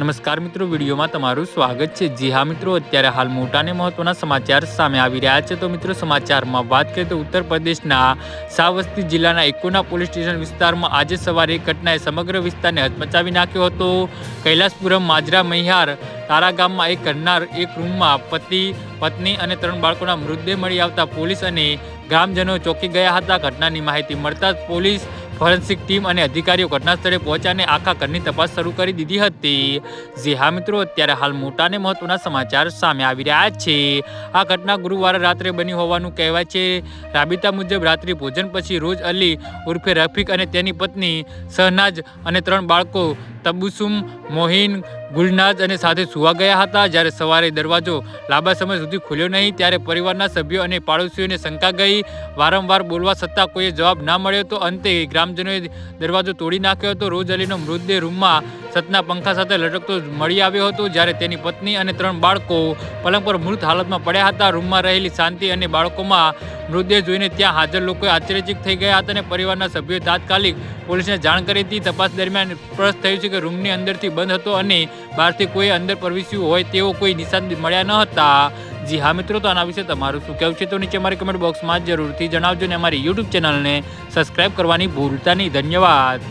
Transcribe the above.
નમસ્કાર મિત્રો, વિડીયોમાં તમારું સ્વાગત છે. જી હા મિત્રો, અત્યારે હાલ મોટા અને મહત્વના સમાચાર સામે આવી રહ્યા છે. તો મિત્રો, સમાચારમાં વાત કરીએ તો ઉત્તર પ્રદેશના સાવસ્તી જિલ્લાના એકોના પોલીસ સ્ટેશન વિસ્તારમાં આજે સવારે એક ઘટનાએ સમગ્ર વિસ્તારને હચમચાવી નાખ્યો હતો. કૈલાસપુરમ માજરા મહિહાર તારા ગામમાં એક ઘટનાર એક રૂમમાં પતિ, પત્ની અને ત્રણ બાળકોના મૃતદેહ મળી આવતા પોલીસ અને ગ્રામજનો ચોંકી ગયા હતા. ઘટનાની માહિતી મળતા જ પોલીસ ફોરેન્સિક ટીમ અને અધિકારીઓ ઘટના સ્થળે પહોંચ્યા અને આખા ઘરની તપાસ શરૂ કરી દીધી હતી. જી હા મિત્રો, અત્યારે હાલ મોટા અને મહત્વના સમાચાર સામે આવી રહ્યા છે. આ ઘટના ગુરુવારે રાત્રે બની હોવાનું કહેવાય છે. રાબિતા મુજબ રાત્રિ ભોજન પછી રોજ અલી ઉર્ફે રફીક અને તેની પત્ની શહનાજ અને ત્રણ બાળકો તબુસુમ, મોહિન, ગુલનાજ અને સાથે સુવા ગયા હતા. જ્યારે સવારે દરવાજો લાંબા સમય સુધી ખુલ્યો નહીં, ત્યારે પરિવારના સભ્યો અને પાડોશીઓને શંકા ગઈ. વારંવાર બોલવા છતાં કોઈએ જવાબ ના મળ્યો તો અંતે ગ્રામજનોએ દરવાજો તોડી નાખ્યો હતો. રોજ અલીનો મૃતદેહ રૂમમાં સતના પંખા સાથે લટકતો મળી આવ્યો હતો, જ્યારે તેની પત્ની અને ત્રણ બાળકો પલંગ પર મૃત હાલતમાં પડ્યા હતા. રૂમમાં રહેલી શાંતિ અને બાળકોમાં મૃતદેહ જોઈને ત્યાં હાજર લોકોએ આશ્ચર્યચિત થઈ ગયા હતા અને પરિવારના સભ્યોએ તાત્કાલિક પોલીસને જાણ કરી હતી. તપાસ દરમિયાન સ્પષ્ટ થયું છે કે રૂમની અંદરથી બંધ હતો અને બહારથી કોઈ અંદર પ્રવેશ્યું હોય તેવો કોઈ નિશાન મળ્યા ન હતા. જી હા મિત્રો, તો આના વિશે તમારું શું કહેવું છે? તો નીચે મારી કમેન્ટ બોક્સમાં જરૂરથી જણાવજો અને અમારી યુટ્યુબ ચેનલને સબસ્ક્રાઇબ કરવાની ભૂલતા નહીં. ધન્યવાદ.